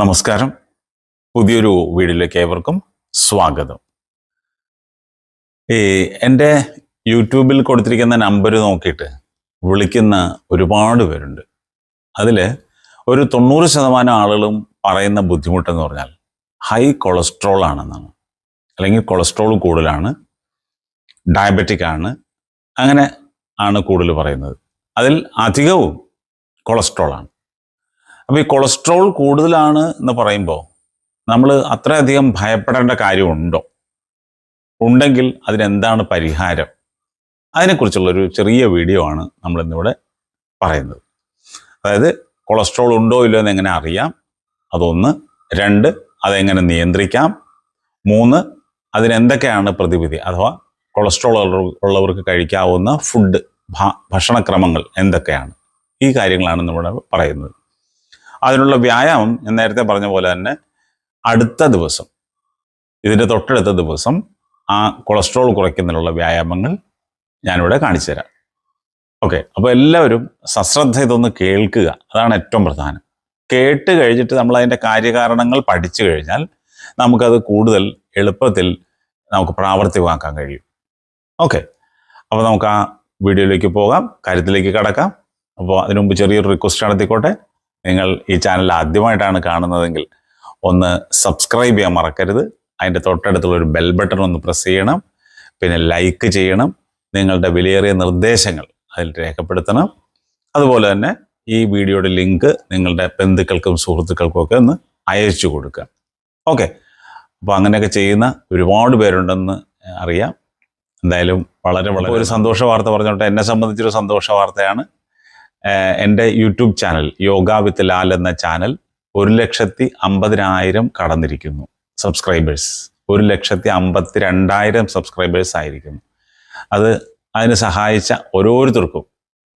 നമസ്കാരം. പുതിയൊരു വീഡിയോയിലേക്ക് ഏവർക്കും സ്വാഗതം. ഈ എന്റെ യൂട്യൂബിൽ കൊടുത്തിരിക്കുന്ന നമ്പർ നോക്കിയിട്ട് വിളിക്കുന്ന ഒരുപാട് പേരുണ്ട്. അതിൽ ഒരു തൊണ്ണൂറ് ശതമാനം ആളുകളും പറയുന്ന ബുദ്ധിമുട്ടെന്ന് പറഞ്ഞാൽ ഹൈ കൊളസ്ട്രോൾ ആണെന്നാണ്. അല്ലെങ്കിൽ കൊളസ്ട്രോൾ കൂടുതലാണ് ഡയബറ്റിക് ആണ് അങ്ങനെ ആണ് കൂടുതൽ പറയുന്നത്. അതിൽ അധികവും കൊളസ്ട്രോൾ ആണ്. അപ്പോൾ ഈ കൊളസ്ട്രോൾ കൂടുതലാണ് എന്ന് പറയുമ്പോൾ നമ്മൾ അത്രയധികം ഭയപ്പെടേണ്ട കാര്യമുണ്ടോ? ഉണ്ടെങ്കിൽ അതിനെന്താണ് പരിഹാരം? അതിനെക്കുറിച്ചുള്ളൊരു ചെറിയ വീഡിയോ ആണ് നമ്മൾ ഇന്നിവിടെ പറയുന്നത്. അതായത് കൊളസ്ട്രോൾ ഉണ്ടോ ഇല്ലയോ എന്ന് എങ്ങനെ അറിയാം? അതൊന്ന്. രണ്ട്. അതെങ്ങനെ നിയന്ത്രിക്കാം? മൂന്ന്. അതിനെന്തൊക്കെയാണ് പ്രതിവിധി? അഥവാ കൊളസ്ട്രോൾ ഉള്ളവർക്ക് കഴിക്കാവുന്ന ഫുഡ് ഭക്ഷണക്രമങ്ങൾ എന്തൊക്കെയാണ്? ഈ കാര്യങ്ങളാണ് നമ്മുടെ പറയുന്നത്. അതിനുള്ള വ്യായാമം ഞാൻ നേരത്തെ പറഞ്ഞ പോലെ തന്നെ അടുത്ത ദിവസം ഇതിന്റെ തൊട്ടടുത്ത ദിവസം ആ കൊളസ്ട്രോൾ കുറയ്ക്കുന്നതിനുള്ള വ്യായാമങ്ങൾ ഞാനിവിടെ കാണിച്ചു തരാം. ഓക്കെ അപ്പോൾ എല്ലാവരും സശ്രദ്ധ ഇതൊന്ന് കേൾക്കുക. അതാണ് ഏറ്റവും പ്രധാനം. കേട്ട് കഴിഞ്ഞിട്ട് നമ്മൾ അതിന്റെ കാര്യകാരണങ്ങൾ പഠിച്ചു കഴിഞ്ഞാൽ നമുക്കത് കൂടുതൽ എളുപ്പത്തിൽ നമുക്ക് പ്രാവർത്തികമാക്കാൻ കഴിയും. ഓക്കെ അപ്പോൾ നമുക്ക് ആ വീഡിയോയിലേക്ക് പോകാം. കാര്യത്തിലേക്ക് കടക്കാം. അപ്പോൾ അതിനുമുമ്പ് ചെറിയൊരു റിക്വസ്റ്റ് നടത്തിക്കോട്ടെ. നിങ്ങൾ ഈ ചാനൽ ആദ്യമായിട്ടാണ് കാണുന്നതെങ്കിൽ ഒന്ന് സബ്സ്ക്രൈബ് ചെയ്യാൻ മറക്കരുത്. അതിന്റെ തൊട്ടടുത്തുള്ള ഒരു ബെൽ ബട്ടൺ ഒന്ന് പ്രസ് ചെയ്യണം. പിന്നെ ലൈക്ക് ചെയ്യണം. നിങ്ങളുടെ വിലയേറിയ നിർദ്ദേശങ്ങൾ അതിൽ രേഖപ്പെടുത്തണം. അതുപോലെ തന്നെ ഈ വീഡിയോയുടെ ലിങ്ക് നിങ്ങളുടെ ബന്ധുക്കൾക്കും സുഹൃത്തുക്കൾക്കും ഒക്കെ ഒന്ന് അയച്ചു കൊടുക്കുക. ഓക്കെ അപ്പോൾ അങ്ങനെയൊക്കെ ചെയ്യുന്ന ഒരുപാട് പേരുണ്ടെന്ന് അറിയാം. എന്തായാലും വളരെ വളരെ ഒരു സന്തോഷ വാർത്ത പറഞ്ഞോട്ടെ. എന്നെ സംബന്ധിച്ചൊരു സന്തോഷ വാർത്തയാണ്. എന്റെ YouTube channel Yoga with Lal എന്ന ചാനൽ ഒരു ലക്ഷത്തി അമ്പതിനായിരം കടന്നിരിക്കുന്നു സബ്സ്ക്രൈബേഴ്സ്. ഒരു ലക്ഷത്തി അമ്പത്തി രണ്ടായിരം സബ്സ്ക്രൈബേഴ്സ് ആയിരിക്കുന്നു. അത് അതിന് സഹായിച്ച ഓരോരുത്തർക്കും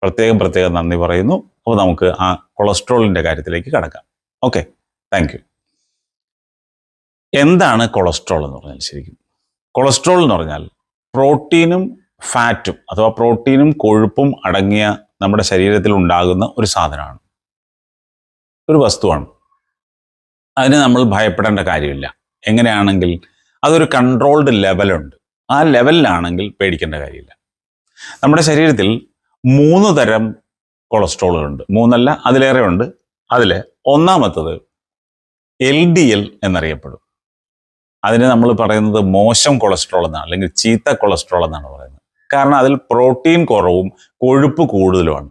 പ്രത്യേകം പ്രത്യേകം നന്ദി പറയുന്നു. അപ്പോൾ നമുക്ക് ആ കൊളസ്ട്രോളിന്റെ കാര്യത്തിലേക്ക് കടക്കാം. ഓക്കെ താങ്ക് എന്താണ് കൊളസ്ട്രോൾ എന്ന് പറഞ്ഞാൽ ശരിക്കും? കൊളസ്ട്രോൾ എന്ന് പറഞ്ഞാൽ പ്രോട്ടീനും ഫാറ്റും അഥവാ പ്രോട്ടീനും കൊഴുപ്പും അടങ്ങിയ നമ്മുടെ ശരീരത്തിൽ ഉണ്ടാകുന്ന ഒരു സാധനമാണ്. ഒരു വസ്തുവാണ്. അതിന് നമ്മൾ ഭയപ്പെടേണ്ട കാര്യമില്ല. എങ്ങനെയാണെങ്കിൽ അതൊരു കൺട്രോൾഡ് ലെവലുണ്ട് ആ ലെവലിലാണെങ്കിൽ പേടിക്കേണ്ട കാര്യമില്ല. നമ്മുടെ ശരീരത്തിൽ മൂന്ന് തരം കൊളസ്ട്രോളുകളുണ്ട് മൂന്നല്ല അതിലേറെ ഉണ്ട്. അതിൽ ഒന്നാമത്തത് എൽ ഡി എൽ എന്നറിയപ്പെടും. അതിന് നമ്മൾ പറയുന്നത് മോശം കൊളസ്ട്രോൾ എന്നാണ് അല്ലെങ്കിൽ ചീത്ത കൊളസ്ട്രോൾ എന്നാണ് പറയുന്നത്. കാരണം അതിൽ പ്രോട്ടീൻ കുറവും കൊഴുപ്പ് കൂടുതലുമാണ്.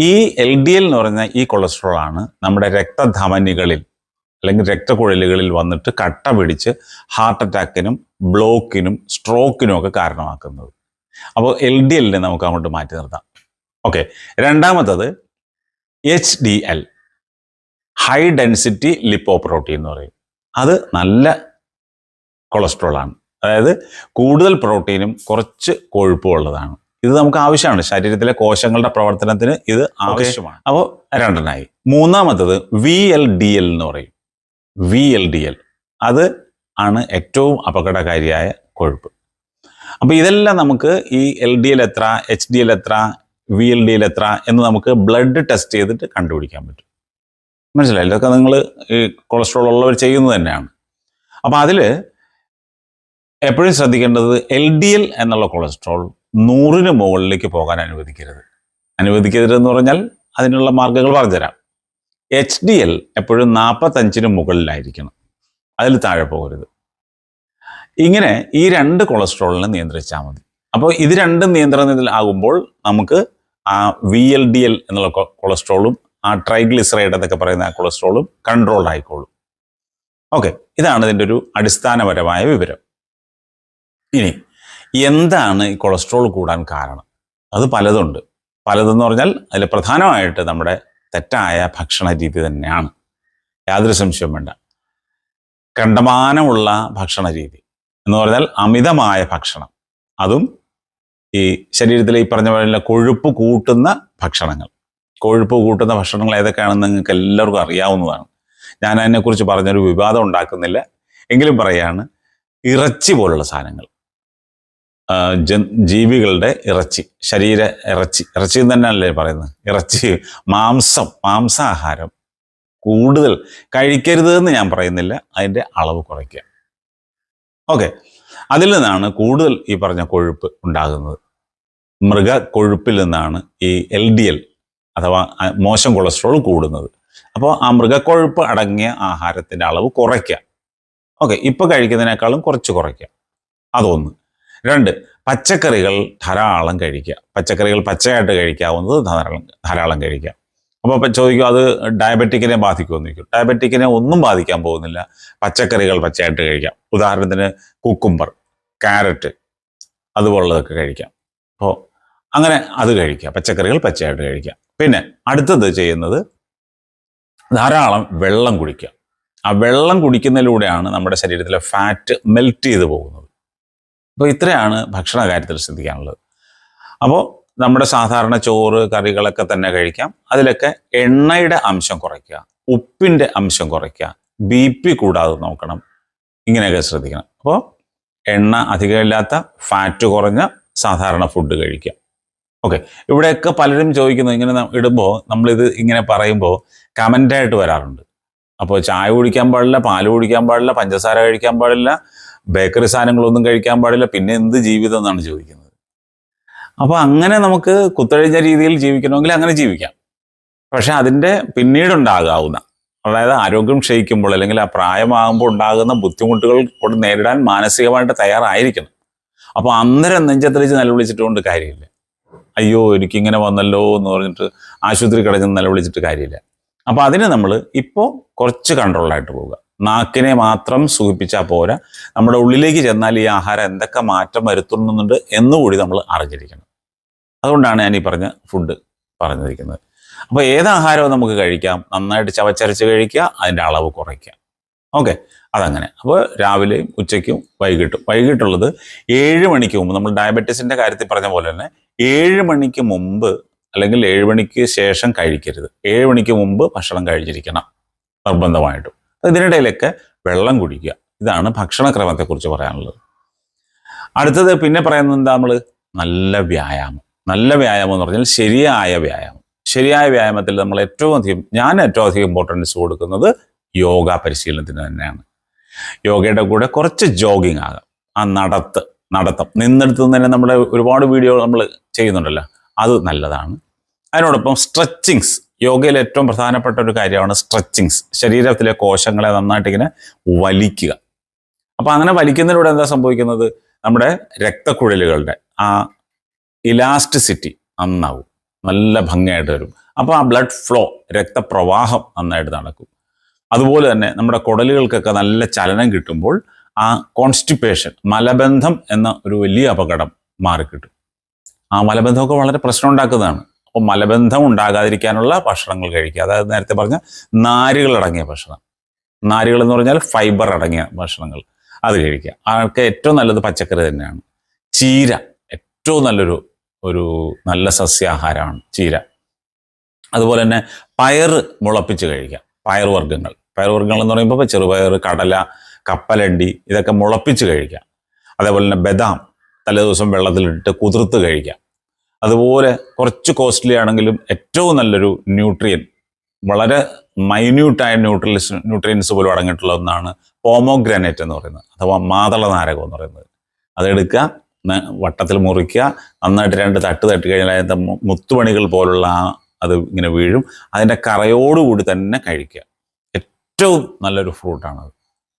ഈ എൽ ഡി എൽ എന്ന് പറയുന്ന ഈ കൊളസ്ട്രോൾ ആണ് നമ്മുടെ രക്തധമനികളിൽ അല്ലെങ്കിൽ രക്തക്കുഴലുകളിൽ വന്നിട്ട് കട്ട പിടിച്ച് ഹാർട്ട് അറ്റാക്കിനും ബ്ലോക്കിനും സ്ട്രോക്കിനും ഒക്കെ കാരണമാക്കുന്നത്. അപ്പോൾ എൽ ഡി എല്ലിനെ നമുക്ക് അങ്ങോട്ട് മാറ്റി നിർത്താം. ഓക്കെ. രണ്ടാമത്തത് H D L high density lipoprotein എന്ന് പറയും. അത് നല്ല കൊളസ്ട്രോൾ ആണ് അതായത് കൂടുതൽ പ്രോട്ടീനും കുറച്ച് കൊഴുപ്പും ഉള്ളതാണ് ഇത് നമുക്ക് ആവശ്യമാണ്. ശരീരത്തിലെ കോശങ്ങളുടെ പ്രവർത്തനത്തിന് ഇത് ആവശ്യമാണ്. അപ്പോൾ രണ്ടെണ്ണമായി മൂന്നാമത്തത് വി എൽ ഡി എൽ എന്ന് പറയും. വി എൽ ഡി എൽ അത് ആണ് ഏറ്റവും അപകടകാരിയായ കൊഴുപ്പ്. അപ്പോൾ ഇതെല്ലാം നമുക്ക് ഈ എൽ ഡി എൽ എത്ര എച്ച് ഡി എൽ എത്ര വി എൽ ഡി എൽ എത്ര എന്ന് നമുക്ക് ബ്ലഡ് ടെസ്റ്റ് ചെയ്തിട്ട് കണ്ടുപിടിക്കാൻ പറ്റും. മനസ്സിലായി ഇതൊക്കെ നിങ്ങൾ ഈ കൊളസ്ട്രോൾ ഉള്ളവർ ചെയ്യുന്നത് തന്നെയാണ്. അപ്പോൾ അതിൽ എപ്പോഴും ശ്രദ്ധിക്കേണ്ടത് എൽ ഡി എൽ എന്നുള്ള കൊളസ്ട്രോൾ നൂറിന് മുകളിലേക്ക് പോകാൻ അനുവദിക്കരുത്. അനുവദിക്കരുതെന്ന് പറഞ്ഞാൽ അതിനുള്ള മാർഗങ്ങൾ പറഞ്ഞുതരാം. എച്ച് ഡി എൽ എപ്പോഴും നാൽപ്പത്തഞ്ചിന് മുകളിലായിരിക്കണം. അതിൽ താഴെ പോകരുത്. ഇങ്ങനെ ഈ രണ്ട് കൊളസ്ട്രോളിനെ നിയന്ത്രിച്ചാൽ മതി. അപ്പോൾ ഇത് രണ്ടും നിയന്ത്രണത്തിൽ ആകുമ്പോൾ നമുക്ക് ആ വി എൽ ഡി എൽ എന്നുള്ള കൊളസ്ട്രോളും ആ ട്രൈഗ്ലിസറൈഡ് എന്നൊക്കെ പറയുന്ന ആ കൊളസ്ട്രോളും കൺട്രോൾ ആയിക്കോളും. ഓക്കെ ഇതാണ് ഇതിന്റെ ഒരു അടിസ്ഥാനപരമായ വിവരം. ഇനി എന്താണ് ഈ കൊളസ്ട്രോൾ കൂടാൻ കാരണം? അത് പലതുണ്ട്. പലതെന്ന് പറഞ്ഞാൽ അതിൽ പ്രധാനമായിട്ട് നമ്മുടെ തെറ്റായ ഭക്ഷണ രീതി തന്നെയാണ്. യാതൊരു സംശയവും വേണ്ട. കണ്ടമാനമുള്ള ഭക്ഷണ രീതി എന്ന് പറഞ്ഞാൽ അമിതമായ ഭക്ഷണം. അതും ഈ ശരീരത്തിലെ ഈ പറഞ്ഞ പോലെ കൊഴുപ്പ് കൂട്ടുന്ന ഭക്ഷണങ്ങൾ. കൊഴുപ്പ് കൂട്ടുന്ന ഭക്ഷണങ്ങൾ ഏതൊക്കെയാണെന്ന് നിങ്ങൾക്ക് എല്ലാവർക്കും അറിയാവുന്നതാണ്. ഞാൻ അതിനെക്കുറിച്ച് പറഞ്ഞൊരു വിവാദം ഉണ്ടാക്കുന്നില്ല. എങ്കിലും പറയാണ് ഇറച്ചി പോലുള്ള സാധനങ്ങൾ. ജീവികളുടെ ഇറച്ചി ശരീര ഇറച്ചി ഇറച്ചി തന്നെയല്ലേ പറയുന്നത്. ഇറച്ചി മാംസം മാംസാഹാരം കൂടുതൽ കഴിക്കരുത് എന്ന് ഞാൻ പറയുന്നില്ല. അതിന്റെ അളവ് കുറയ്ക്കുക. ഓക്കെ. അതിൽ നിന്നാണ് കൂടുതൽ ഈ പറഞ്ഞ കൊഴുപ്പ് ഉണ്ടാകുന്നത്. മൃഗ കൊഴുപ്പിൽ നിന്നാണ് ഈ എൽ ഡി എൽ അഥവാ മോശം കൊളസ്ട്രോൾ കൂടുന്നത്. അപ്പോൾ ആ മൃഗക്കൊഴുപ്പ് അടങ്ങിയ ആഹാരത്തിന്റെ അളവ് കുറയ്ക്കുക. ഓക്കെ. ഇപ്പോൾ കഴിക്കുന്നതിനേക്കാളും കുറച്ച് കുറയ്ക്കുക. അതൊന്ന്. രണ്ട് പച്ചക്കറികൾ ധാരാളം കഴിക്കുക. പച്ചക്കറികൾ പച്ചയായിട്ട് കഴിക്കാവുന്നത് ധാരാളം ധാരാളം കഴിക്കുക. അപ്പോൾ ചോദിക്കും അത് ഡയബറ്റിക്കിനെ ബാധിക്കുമെന്ന് ചോദിക്കും. ഡയബറ്റിക്കിനെ ഒന്നും ബാധിക്കാൻ പോകുന്നില്ല. പച്ചക്കറികൾ പച്ചയായിട്ട് കഴിക്കാം. ഉദാഹരണത്തിന് കുക്കുംബർ ക്യാരറ്റ് അതുപോലുള്ളതൊക്കെ കഴിക്കാം. അപ്പോൾ അങ്ങനെ അത് കഴിക്കുക. പച്ചക്കറികൾ പച്ചയായിട്ട് കഴിക്കുക. പിന്നെ അടുത്തത് ചെയ്യുന്നത് ധാരാളം വെള്ളം കുടിക്കുക. ആ വെള്ളം കുടിക്കുന്നതിലൂടെയാണ് നമ്മുടെ ശരീരത്തിലെ ഫാറ്റ് മെൽറ്റ് ചെയ്ത് പോകുന്നത്. അപ്പോൾ ഇത്രയാണ് ഭക്ഷണ കാര്യത്തിൽ ശ്രദ്ധിക്കാനുള്ളത്. അപ്പോൾ നമ്മുടെ സാധാരണ ചോറ് കറികളൊക്കെ തന്നെ കഴിക്കാം. അതിലൊക്കെ എണ്ണയുടെ അംശം കുറയ്ക്കുക ഉപ്പിന്റെ അംശം കുറയ്ക്കുക ബി പി കൂടാതെ നോക്കണം. ഇങ്ങനെയൊക്കെ ശ്രദ്ധിക്കണം. അപ്പോൾ എണ്ണ അധികമില്ലാത്ത ഫാറ്റ് കുറഞ്ഞ സാധാരണ ഫുഡ് കഴിക്കുക. ഓക്കെ ഇവിടെയൊക്കെ പലരും ചോദിക്കുന്നു ഇങ്ങനെ ഇടുമ്പോൾ നമ്മളിത് ഇങ്ങനെ പറയുമ്പോൾ കമന്റായിട്ട് വരാറുണ്ട്. അപ്പോൾ ചായ കുടിക്കാൻ പാടില്ല പാൽ കുടിക്കാൻ പാടില്ല പഞ്ചസാര കഴിക്കാൻ പാടില്ല ബേക്കറി സാധനങ്ങളൊന്നും കഴിക്കാൻ പാടില്ല. പിന്നെ എന്ത് ജീവിതം എന്നാണ് ചോദിക്കുന്നത്. അപ്പോൾ അങ്ങനെ നമുക്ക് കുത്തഴിഞ്ഞ രീതിയിൽ ജീവിക്കണമെങ്കിൽ അങ്ങനെ ജീവിക്കാം. പക്ഷെ അതിന്റെ പിന്നീടുണ്ടാകാവുന്ന അതായത് ആരോഗ്യം ക്ഷയിക്കുമ്പോൾ അല്ലെങ്കിൽ ആ പ്രായമാകുമ്പോൾ ഉണ്ടാകുന്ന ബുദ്ധിമുട്ടുകൾ കൊണ്ട് നേരിടാൻ മാനസികമായിട്ട് തയ്യാറായിരിക്കണം. അപ്പോൾ അന്നേരം നെഞ്ചത്തടിച്ച് നിലവിളിച്ചിട്ടുകൊണ്ട് കാര്യമില്ല. അയ്യോ എനിക്കിങ്ങനെ വന്നല്ലോ എന്ന് പറഞ്ഞിട്ട് ആശുപത്രി കിടന്ന് നിലവിളിച്ചിട്ട് കാര്യമില്ല. അപ്പോൾ അതിന് നമ്മൾ ഇപ്പോൾ കുറച്ച് കൺട്രോളായിട്ട് പോവുക. നാക്കിനെ മാത്രം സുഖിപ്പിച്ചാൽ പോരാ. നമ്മുടെ ഉള്ളിലേക്ക് ചെന്നാൽ ഈ ആഹാരം എന്തൊക്കെ മാറ്റം വരുത്തുന്നുണ്ട് എന്നുകൂടി നമ്മൾ അറിഞ്ഞിരിക്കണം. അതുകൊണ്ടാണ് ഞാൻ ഈ പറഞ്ഞ ഫുഡ് പറഞ്ഞിരിക്കുന്നത്. അപ്പോൾ ഏത് ആഹാരവും നമുക്ക് കഴിക്കാം? നന്നായിട്ട് ചവച്ചരച്ച് കഴിക്കുക അതിന്റെ അളവ് കുറയ്ക്കുക. ഓക്കെ അതങ്ങനെ. അപ്പോൾ രാവിലെയും ഉച്ചയ്ക്കും വൈകിട്ടും. വൈകിട്ടുള്ളത് ഏഴ് മണിക്ക് മുമ്പ് നമ്മൾ ഡയബറ്റീസിന്റെ കാര്യത്തിൽ പറഞ്ഞ പോലെ തന്നെ ഏഴ് മണിക്ക് മുമ്പ് അല്ലെങ്കിൽ ഏഴ് മണിക്ക് ശേഷം കഴിക്കരുത്. ഏഴ് മണിക്ക് മുമ്പ് ഭക്ഷണം കഴിച്ചിരിക്കണം നിർബന്ധമായിട്ടും. ഇതിനിടയിലൊക്കെ വെള്ളം കുടിക്കുക. ഇതാണ് ഭക്ഷണക്രമത്തെക്കുറിച്ച് പറയാനുള്ളത്. അടുത്തത് പിന്നെ പറയുന്നത് എന്താ നമ്മൾ നല്ല വ്യായാമം. നല്ല വ്യായാമം എന്ന് പറഞ്ഞാൽ ശരിയായ വ്യായാമം. ശരിയായ വ്യായാമത്തിൽ നമ്മൾ ഏറ്റവും അധികം ഞാൻ ഏറ്റവും അധികം ഇമ്പോർട്ടൻസ് കൊടുക്കുന്നത് യോഗ പരിശീലനത്തിന് തന്നെയാണ്. യോഗയുടെ കൂടെ കുറച്ച് ജോഗിങ് ആകാം. ആ നടത്ത് നടത്തം. നിന്നെടുത്ത് തന്നെ നമ്മുടെ ഒരുപാട് വീഡിയോ നമ്മൾ ചെയ്യുന്നുണ്ടല്ലോ. അത് നല്ലതാണ്. അതിനോടൊപ്പം സ്ട്രെച്ചിങ്സ് യോഗയിൽ ഏറ്റവും പ്രധാനപ്പെട്ട ഒരു കാര്യമാണ് സ്ട്രെച്ചിങ്സ് ശരീരത്തിലെ കോശങ്ങളെ നന്നായിട്ട് ഇങ്ങനെ വലിക്കുക. അപ്പോൾ അങ്ങനെ വലിക്കുന്നതിലൂടെ എന്താ സംഭവിക്കുന്നത്? നമ്മുടെ രക്തക്കുഴലുകളുടെ ആ ഇലാസ്റ്റിസിറ്റി നന്നാവും. നല്ല ഭംഗിയായിട്ട് വരും. അപ്പോൾ ആ ബ്ലഡ് ഫ്ലോ രക്തപ്രവാഹം നന്നായിട്ട് നടക്കും. അതുപോലെ തന്നെ നമ്മുടെ കുടലുകൾക്കൊക്കെ നല്ല ചലനം കിട്ടുമ്പോൾ ആ കോൺസ്റ്റിപ്പേഷൻ മലബന്ധം എന്ന ഒരു വലിയ അപകടം മാറിക്കിട്ടും. ആ മലബന്ധമൊക്കെ വളരെ പ്രശ്നം ഉണ്ടാക്കുന്നതാണ്. അപ്പോൾ മലബന്ധം ഉണ്ടാകാതിരിക്കാനുള്ള ഭക്ഷണങ്ങൾ കഴിക്കുക. അതായത് നേരത്തെ പറഞ്ഞ നാരുകൾ അടങ്ങിയ ഭക്ഷണം. നാരുകൾ എന്ന് പറഞ്ഞാൽ ഫൈബർ അടങ്ങിയ ഭക്ഷണങ്ങൾ അത് കഴിക്കുക. ആൾക്ക് ഏറ്റവും നല്ലത് പച്ചക്കറി തന്നെയാണ്. ചീര ഏറ്റവും നല്ലൊരു ഒരു നല്ല സസ്യാഹാരമാണ് ചീര. അതുപോലെ തന്നെ പയർ മുളപ്പിച്ച് കഴിക്കുക. പയർവർഗങ്ങൾ പയറുവർഗങ്ങൾ എന്ന് പറയുമ്പോൾ ചെറുപയർ കടല കപ്പലണ്ടി ഇതൊക്കെ മുളപ്പിച്ച് കഴിക്കുക. അതേപോലെ തന്നെ ബദാം. തലേദിവസം വെള്ളത്തിലിട്ട് കുതിർത്ത് കഴിക്കാം അതുപോലെ കുറച്ച് കോസ്റ്റ്ലി ആണെങ്കിലും ഏറ്റവും നല്ലൊരു ന്യൂട്രിയൻ വളരെ മൈന്യൂട്ടായ ന്യൂട്രിയൻസ് ന്യൂട്രിയൻസ് പോലും അടങ്ങിയിട്ടുള്ള ഒന്നാണ് പോമോഗ്രാനൈറ്റ് എന്ന് പറയുന്നത് അഥവാ മാതള നാരകം എന്ന് പറയുന്നത്. അതെടുക്കുക വട്ടത്തിൽ മുറിക്കുക നന്നായിട്ട് രണ്ട് തട്ട് തട്ടി കഴിഞ്ഞാൽ അതിന്റെ മുത്തുപണികൾ പോലുള്ള അത് ഇങ്ങനെ വീഴും. അതിന്റെ കറയോടുകൂടി തന്നെ കഴിക്കുക. ഏറ്റവും നല്ലൊരു ഫ്രൂട്ടാണത്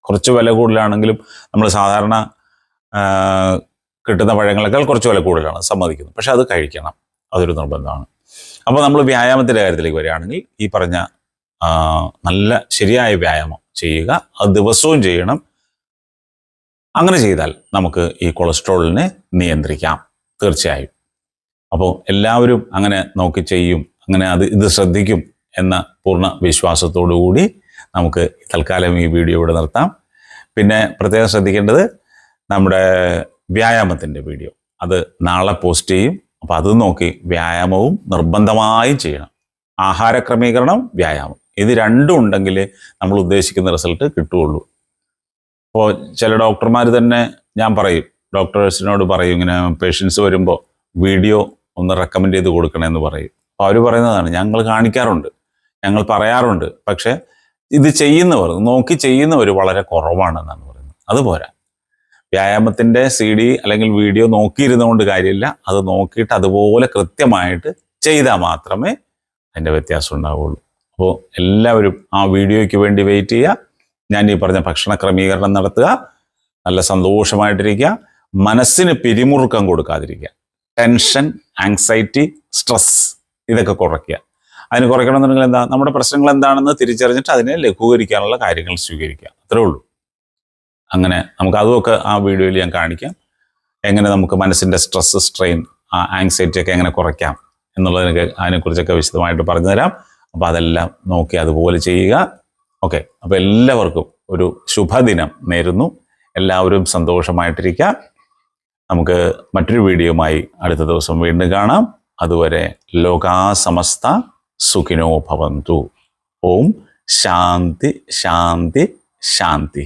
കുറച്ച് വില കൂടുതലാണെങ്കിലും നമ്മൾ സാധാരണ കിട്ടുന്ന പഴങ്ങളെക്കാൾ കുറച്ച് വില കൂടുതലാണ് സമ്മതിക്കുന്നു. പക്ഷെ അത് കഴിക്കണം. അതൊരു നിർബന്ധമാണ്. അപ്പോൾ നമ്മൾ വ്യായാമത്തിന്റെ കാര്യത്തിലേക്ക് വരികയാണെങ്കിൽ ഈ പറഞ്ഞ നല്ല ശരിയായ വ്യായാമം ചെയ്യുക അത് ദിവസവും ചെയ്യണം. അങ്ങനെ ചെയ്താൽ നമുക്ക് ഈ കൊളസ്ട്രോളിനെ നിയന്ത്രിക്കാം. തീർച്ചയായും. അപ്പോൾ എല്ലാവരും അങ്ങനെ നോക്കി ചെയ്യും അങ്ങനെ അത് ഇത് ശ്രദ്ധിക്കും എന്ന പൂർണ വിശ്വാസത്തോടു കൂടി നമുക്ക് തൽക്കാലം ഈ വീഡിയോ ഇവിടെ നിർത്താം. പിന്നെ പ്രത്യേകം ശ്രദ്ധിക്കേണ്ടത് നമ്മുടെ വ്യായാമത്തിന്റെ വീഡിയോ. അത് നാളെ പോസ്റ്റ് ചെയ്യും. അപ്പോൾ അത് നോക്കി വ്യായാമവും നിർബന്ധമായും ചെയ്യണം. ആഹാര ക്രമീകരണം വ്യായാമം. ഇത് രണ്ടും ഉണ്ടെങ്കിൽ നമ്മൾ ഉദ്ദേശിക്കുന്ന റിസൾട്ട് കിട്ടുകയുള്ളൂ. അപ്പോൾ ചില ഡോക്ടർമാർ തന്നെ ഞാൻ പറയും ഡോക്ടേഴ്സിനോട് പറയും ഇങ്ങനെ പേഷ്യൻസ് വരുമ്പോൾ വീഡിയോ ഒന്ന് റെക്കമെൻഡ് ചെയ്ത് കൊടുക്കണമെന്ന് പറയും. അപ്പോൾ അവർ പറയുന്നതാണ് ഞങ്ങൾ കാണിക്കാറുണ്ട്. ഞങ്ങൾ പറയാറുണ്ട്. പക്ഷേ ഇത് ചെയ്യുന്നവർ നോക്കി ചെയ്യുന്നവർ വളരെ കുറവാണെന്നാണ് പറയുന്നത്. അതുപോരാ വ്യായാമത്തിന്റെ സി ഡി അല്ലെങ്കിൽ വീഡിയോ നോക്കിയിരുന്നുകൊണ്ട് കാര്യമില്ല. അത് നോക്കിയിട്ട് അതുപോലെ കൃത്യമായിട്ട് ചെയ്താൽ മാത്രമേ അതിന്റെ വ്യത്യാസം ഉണ്ടാവുള്ളൂ. അപ്പോൾ എല്ലാവരും ആ വീഡിയോയ്ക്ക് വേണ്ടി വെയിറ്റ് ചെയ്യുക. ഞാൻ ഈ പറഞ്ഞ ഭക്ഷണ ക്രമീകരണം നടത്തുക. നല്ല സന്തോഷമായിട്ടിരിക്കുക. മനസ്സിന് പിരിമുറുക്കം കൊടുക്കാതിരിക്കുക. ടെൻഷൻ ആങ്സൈറ്റി സ്ട്രെസ് ഇതൊക്കെ കുറയ്ക്കുക. അതിന് കുറയ്ക്കണമെന്നുണ്ടെങ്കിൽ എന്താ? നമ്മുടെ പ്രശ്നങ്ങൾ എന്താണെന്ന് തിരിച്ചറിഞ്ഞിട്ട് അതിനെ ലഘൂകരിക്കാനുള്ള കാര്യങ്ങൾ സ്വീകരിക്കുക. അത്രേ ഉള്ളൂ. അങ്ങനെ നമുക്ക് അതുമൊക്കെ ആ വീഡിയോയിൽ ഞാൻ കാണിക്കാം. എങ്ങനെ നമുക്ക് മനസ്സിന്റെ സ്ട്രെസ് സ്ട്രെയിൻ ആ ആങ്സൈറ്റി ഒക്കെ എങ്ങനെ കുറയ്ക്കാം എന്നുള്ളതിനൊക്കെ അതിനെക്കുറിച്ചൊക്കെ വിശദമായിട്ട് പറഞ്ഞു തരാം അപ്പോൾ അതെല്ലാം നോക്കി അതുപോലെ ചെയ്യുക. ഓക്കെ അപ്പോൾ എല്ലാവർക്കും ഒരു ശുഭദിനം നേരുന്നു. എല്ലാവരും സന്തോഷമായിട്ടിരിക്കുക. നമുക്ക് മറ്റൊരു വീഡിയോയുമായി അടുത്ത ദിവസം വീണ്ടും കാണാം. അതുവരെ ലോകാസമസ്ത സുഖിനോ ഭവന്തു. ഓം ശാന്തി ശാന്തി ശാന്തി